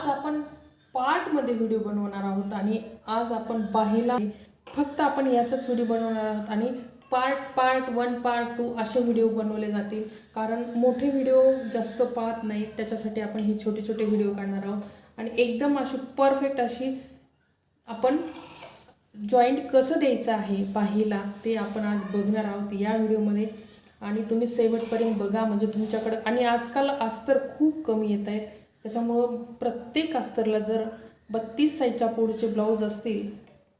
आज आपण पार्टमध्ये व्हिडिओ बनवणार आहोत आणि आज आपण बाहेला फक्त आपण याचाच व्हिडिओ बनवणार आहोत आणि part part one part two असे व्हिडिओ बनवले जातील. कारण मोठे व्हिडिओ जास्त पाहत नाहीत त्याच्यासाठी आपण हे छोटे छोटे व्हिडिओ काढणार आहोत. आणि एकदम अशी परफेक्ट अशी आपण जॉईंट कसं द्यायचं आहे पाहिला ते आपण आज बघणार आहोत या व्हिडिओमध्ये. आणि तुम्ही शेवटपर्यंत बघा म्हणजे तुमच्याकडं आणि आजकाल अस्तर खूप कमी येत आहेत. त्याच्यामुळं प्रत्येक अस्तरला जर बत्तीस साईजच्या पुढचे ब्लाऊज असतील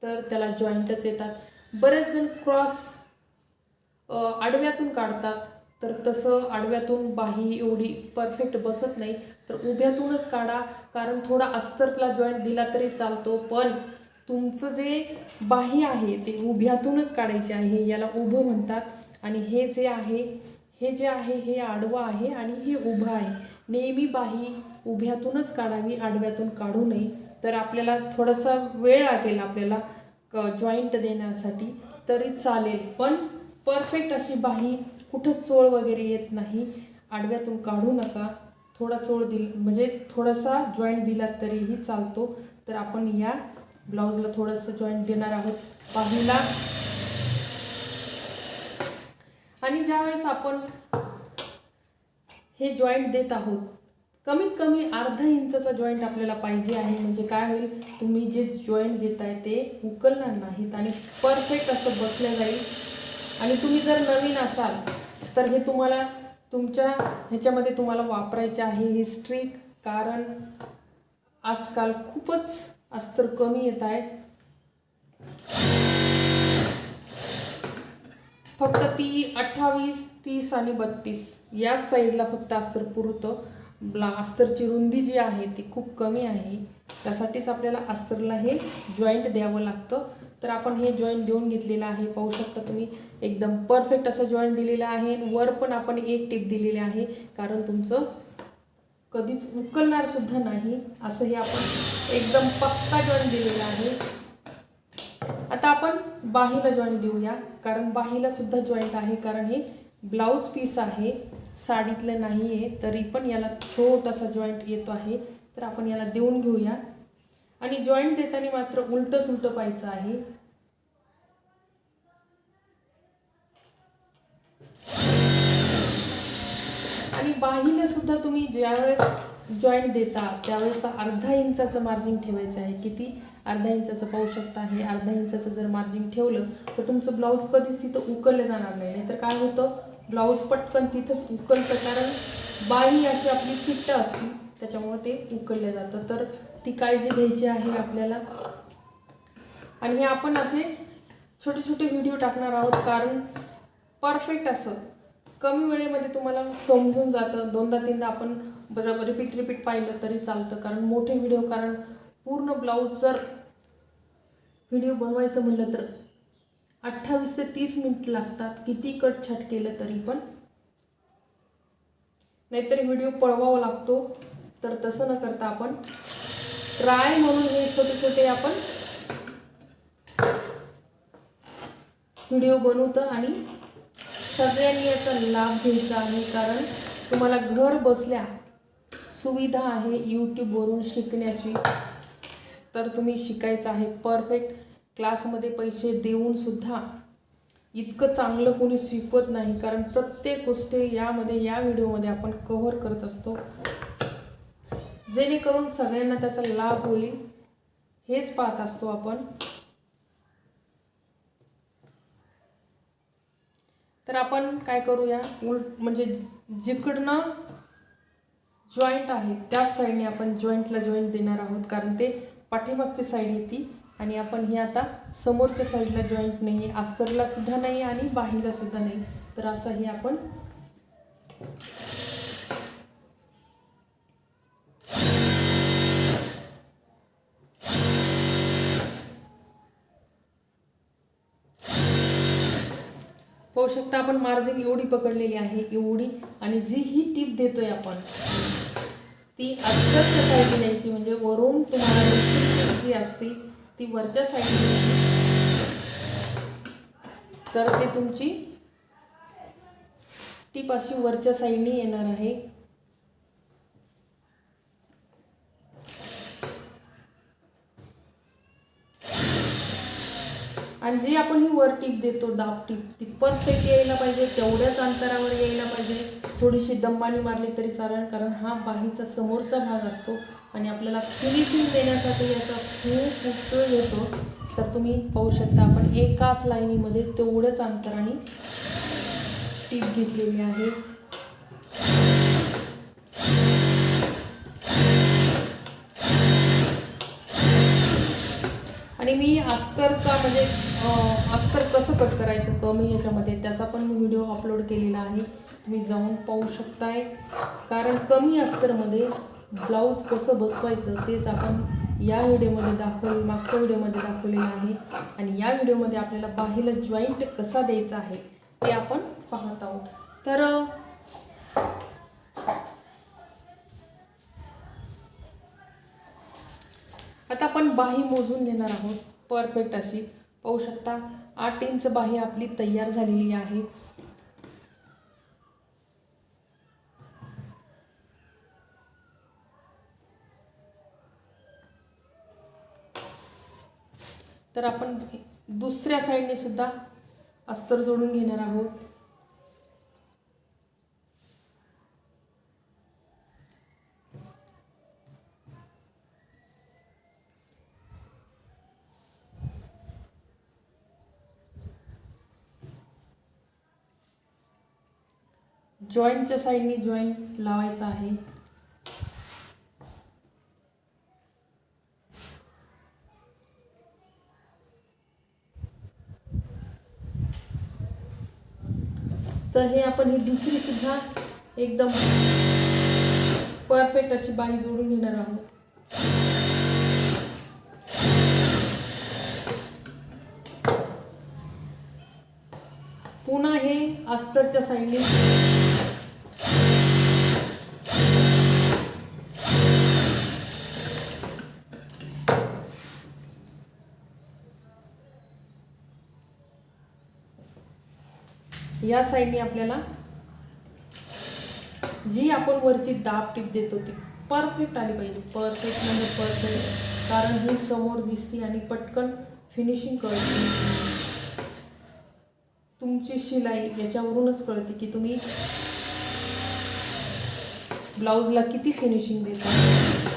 तर त्याला जॉईंटच येतात. बरेच जण क्रॉस आडव्यातून काढतात तर तसं आडव्यातून बाही एवढी परफेक्ट बसत नाही. तर उभ्यातूनच काढा कारण थोडा अस्तरला जॉईंट दिला तरी चालतो पण तुमचं जे बाही आहे ते उभ्यातूनच काढायचे आहे याला उभं म्हणतात. आणि हे जे आहे हे जे आहे हे आडवं आहे आणि हे उभं आहे. नेहमी बाही उभ्यातूनच काढावी आडव्यातून काढू नये. तर आपल्याला थोडासा वेळ लागेल आपल्याला क जॉईंट देण्यासाठी. तरी चालेल. पण परफेक्ट अशी बाही कुठं चोळ वगैरे येत नाही. आडव्यातून काढू नका. थोडा चोळ दिल म्हणजे थोडासा जॉईंट दिला तरीही चालतो. तर आपण या ब्लाऊजला थोडंसं जॉईंट देणार आहोत. बाहीला आणि ज्यावेळेस आपण हे जॉईंट देत आहोत कमीत कमी अर्धा इंचाचा जॉईंट आपल्याला पाहिजे आहे. म्हणजे काय होईल? तुम्ही जे जॉईंट देताय ते उकलणार नाहीत आणि परफेक्ट असं बसलं जाईल. आणि तुम्ही जर नवीन असाल तर हे तुम्हाला तुमच्या ह्याच्यामध्ये तुम्हाला वापरायचे आहे ही कारण आजकाल खूपच अस्तर कमी येत आहेत फक्त ती अठ्ठावीस तीस आणि बत्तीस याच साईजला फक्त अस्तर पुरतं. ब्ला अस्तरची रुंदी जी आहे ती खूप कमी आहे. त्यासाठीच आपल्याला अस्तरला हे जॉईंट द्यावं लागतं. तर आपण हे जॉईंट देऊन घेतलेलं आहे. पाहू शकता तुम्ही एकदम परफेक्ट असं जॉईंट दिलेलं आहे. वर पण आपण एक टिप दिलेली आहे. कारण तुमचं कधीच उकलणार सुद्धा नाही. असं हे आपण एकदम पक्का जॉईंट दिलेला आहे. आता आपण बाहीला जॉईंट देऊया. कारण बाहीला सुद्धा जॉईंट आहे. कारण हे ब्लाऊज पीस आहे साडीतलं नाही आहे तरी पण याला छोटासा जॉईंट येतो आहे. तर आपण याला देऊन घेऊया. आणि जॉईंट देताना मात्र उलटं सुलटं पाहायचं आहे. आणि बाहीला सुद्धा तुम्ही ज्यावेळेस जॉईंट देता त्यावेळेस अर्धा इंचाचं मार्जिन ठेवायचं आहे. किती? अर्धा इंचाचं पाहू शकता हे. अर्धा इंचाचं जर मार्जिन ठेवलं तर तुमचं ब्लाऊज कधीच तिथं उकललं जाणार नाही. नाहीतर काय होतं? ब्लाऊज पटकन तिथंच उकलतं कारण बाही अशी आपली फिट्ट असते त्याच्यामुळं ते उकललं जातं. तर ती काळजी घ्यायची आहे आपल्याला. आणि हे आपण असे छोटे छोटे व्हिडिओ टाकणार आहोत कारण परफेक्ट असं. कमी वेळेमध्ये तुम्हाला समजून जातं. दोनदा तीनदा आपण बरोबर रिपीट रिपीट पाहिलं तरी चालतं कारण मोठे व्हिडिओ कारण पूर्ण ब्लाऊज जर व्हिडिओ बनवायचं म्हणलं तर अठ्ठावीस ते तीस मिनिट लागतात. किती कट छाट केलं तरी पण. नाहीतर व्हिडिओ पळवावा लागतो. तर तसं न करता आपण ट्राय म्हणून हे छोटे छोटे आपण व्हिडिओ बनवतो आणि सगळ्यांनी याचा लाभ घ्यायचा आहे. कारण तुम्हाला घर बसल्या सुविधा आहे यूट्यूबवरून शिकण्याची. तर तुम्ही शिकायचं आहे. परफेक्ट क्लासमध्ये पैसे देऊन सुद्धा इतकं चांगलं कोणी शिकवत नाही. कारण प्रत्येक गोष्टी यामध्ये या व्हिडिओमध्ये आपण कव्हर करत असतो. जेणेकरून सगळ्यांना त्याचा लाभ होईल. हेच पाहत असतो आपण. तर आपण काय करूया? उलट म्हणजे जिकडनं जॉईंट आहे त्याच साईडने आपण जॉईंटला जॉईंट देणार आहोत. कारण ते पाठीमागची साईड येते आणि आपण हे आता समोरच्या साईडला जॉईंट नाही आहे अस्तरला सुद्धा नाही आणि बाहीला सुद्धा नाही तर असं हे आपण पाहू शकता आपण मार्जिन एवढी पकडलेली आहे एवढी. आणि जी ही टीप देतोय आपण ती अस्तरच्या साईडने द्यायची म्हणजे वरून तुम्हाला जी असते ती वरच्या साईडने तर ते तुमची टीप अशी वरच्या साईडने येणार आहे. आणि जी आपण ही वर टीप देतो दाब टीप ती परफेक्ट यायला पाहिजे तेवढ्याच अंतरावर यायला पाहिजे. थोडीशी दम्मानी मारली तरी चालेल कारण हा बाहीचा समोरचा भाग असतो. आणि आपल्याला फिनिशिंग देण्यासाठी याचा खूप उपयोग होतो. तर तुम्ही पाहू शकता आपण एकाच लाईनीमध्ये तेवढंच अंतराने टीप घेतलेली आहे. आणि मी अस्तरचा म्हणजे अस्तर कसं कट करायचं कमी याच्यामध्ये त्याचा पण मी व्हिडिओ अपलोड केलेला आहे. तुम्ही जाऊन पाहू शकताय. कारण कमी अस्तरमध्ये ब्लाऊज कसं बसवायचं तेच आपण या व्हिडिओमध्ये दाखवलं मागच्या व्हिडिओमध्ये दाखवलेलं आहे आणि या व्हिडिओमध्ये आपल्याला बाहीला जॉईंट कसा द्यायचा आहे ते आपण पाहत आहोत. तर आता आपण बाही मोजून घेणार आहोत. परफेक्ट अशी. पाहू शकता आठ इंच बाही आपली तयार झालेली आहे. तर आपण दुसऱ्या साईडने सुद्धा अस्तर जोडून घेणार आहोत. जॉईंटच्या साईडने जॉईंट लावायचा आहे. तर हे आपण ही दुसरी सुद्धा एकदम परफेक्ट अशी बाई जोडून घेणार आहोत. पुन्हा हे अस्तरच्या साईडने या साईडने आपल्याला जी आपण वरची दाब टीप देतो ती परफेक्ट आली पाहिजे. परफेक्ट म्हणजे परफेक्ट कारण ही समोर दिसते आणि पटकन फिनिशिंग कळते. तुमची शिलाई याच्यावरूनच कळते की तुम्ही ब्लाऊजला किती फिनिशिंग देता.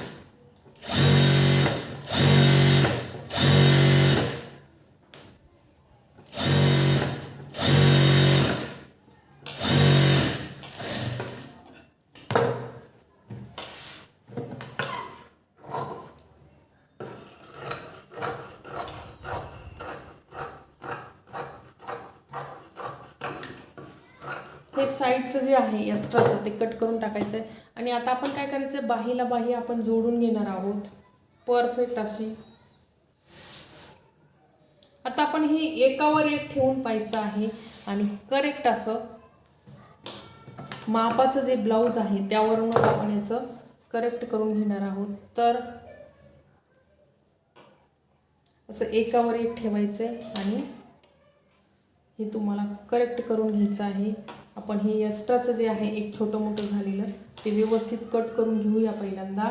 हे साईडचं जे आहे एक्स्ट्राचं ते कट करून टाकायचं आहे आणि आता आपण काय करायचं आहे बाहीला बाही आपण जोडून घेणार आहोत. परफेक्ट अशी. आता आपण हे एकावर एक ठेवून पाहायचं आहे आणि करेक्ट असं मापाचं जे ब्लाऊज आहे त्यावरूनच आपण याचं करेक्ट करून घेणार आहोत. तर असं एकावर एक ठेवायचं आहे आणि हे तुम्हाला करेक्ट करून घ्यायचं आहे. आपण हे एक्स्ट्राचं जे आहे एक छोटं मोठं झालेलं ते व्यवस्थित कट करून घेऊया पहिल्यांदा.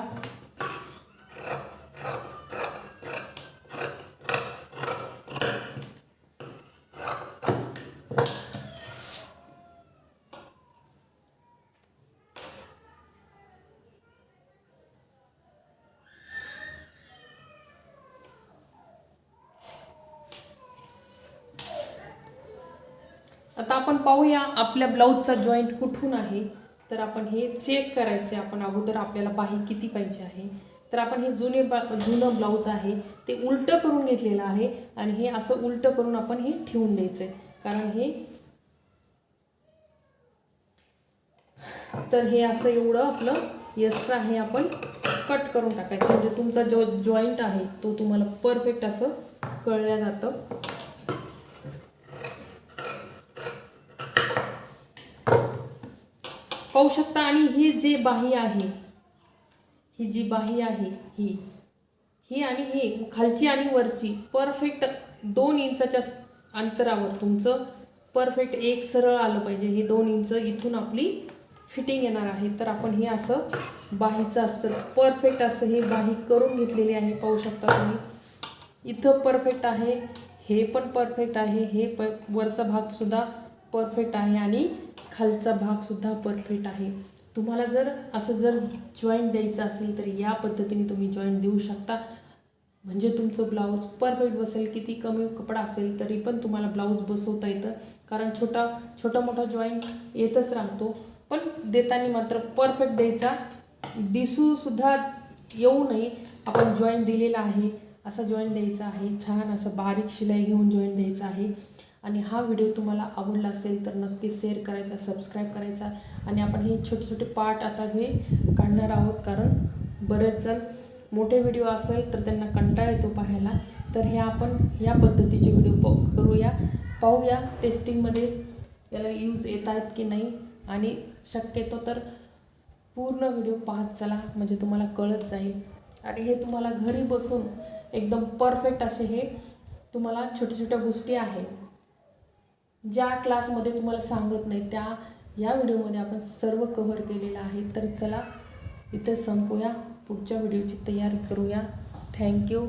आता आपण पाहूया आपल्या ब्लाऊजचा जॉईंट कुठून आहे. तर आपण हे चेक करायचे आपण अगोदर आपल्याला बाही किती पाहिजे आहे. तर आपण हे जुने बा जुनं ब्लाऊज आहे. ते उलटं करून घेतलेलं आहे आणि हे असं उलटं करून आपण हे ठेवून द्यायचं आहे कारण हे तर हे असं एवढं आपलं एक्स्ट्रा हे आपण कट करून टाकायचं. म्हणजे तुमचा जो जॉईंट आहे तो तुम्हाला परफेक्ट असं कळलं जातं. पाहू शकता आणि ही जी बाही आहे ही जी बाही आहे ही ही आणि ही खालची आणि वरची परफेक्ट दोन इंचाच्या अंतरावर तुमचं परफेक्ट एक सरळ आलं पाहिजे. हे दोन इंच इथून आपली फिटिंग येणार आहे. तर आपण हे असं बाहीचं असतं. परफेक्ट असं हे बाही करून घेतलेली आहे. पाहू शकता तुम्ही. इथं परफेक्ट आहे. हे पण परफेक्ट आहे. हे प वरचा भागसुद्धा परफेक्ट आहे. आणि खालचा भागसुद्धा परफेक्ट आहे. तुम्हाला जर असं जर जॉईंट द्यायचं असेल तर या पद्धतीने तुम्ही जॉईंट देऊ शकता. म्हणजे तुमचं ब्लाऊज परफेक्ट बसेल किती कमी कपडा असेल तरी पण तुम्हाला ब्लाऊज बसवता येतं. कारण छोटा छोटा मोठा जॉईंट येतच राहतो. पण देताना मात्र परफेक्ट द्यायचा. दिसूसुद्धा येऊ नये. आपण जॉईंट दिलेला आहे असा जॉईंट द्यायचा आहे. छान असं बारीक शिलाई घेऊन जॉईंट द्यायचा आहे. आणि हा व्हिडिओ तुम्हाला आवडला असेल तर नक्की शेअर करायचा सबस्क्राईब करायचा आणि आपण हे छोटे छोटे पार्ट आता हे काढणार आहोत. कारण बरेच जण मोठे व्हिडिओ असेल तर त्यांना कंटाळा येतो पाहायला. तर हे आपण या पद्धतीचे व्हिडिओ प करूया. पाहूया टेस्टिंगमध्ये याला यूज येत आहेत की नाही. आणि शक्यतो तर पूर्ण व्हिडिओ पाहत चला म्हणजे तुम्हाला कळत जाईल. आणि हे तुम्हाला घरी बसून एकदम परफेक्ट असे हे तुम्हाला छोट्या छोट्या गोष्टी आहेत. ज्या क्लासमध्ये तुम्हाला सांगत नाही त्या या व्हिडिओमध्ये आपण सर्व कव्हर केलेलं आहे. तर चला इथं संपूया. पुढच्या व्हिडिओची तयारी करूया. थँक्यू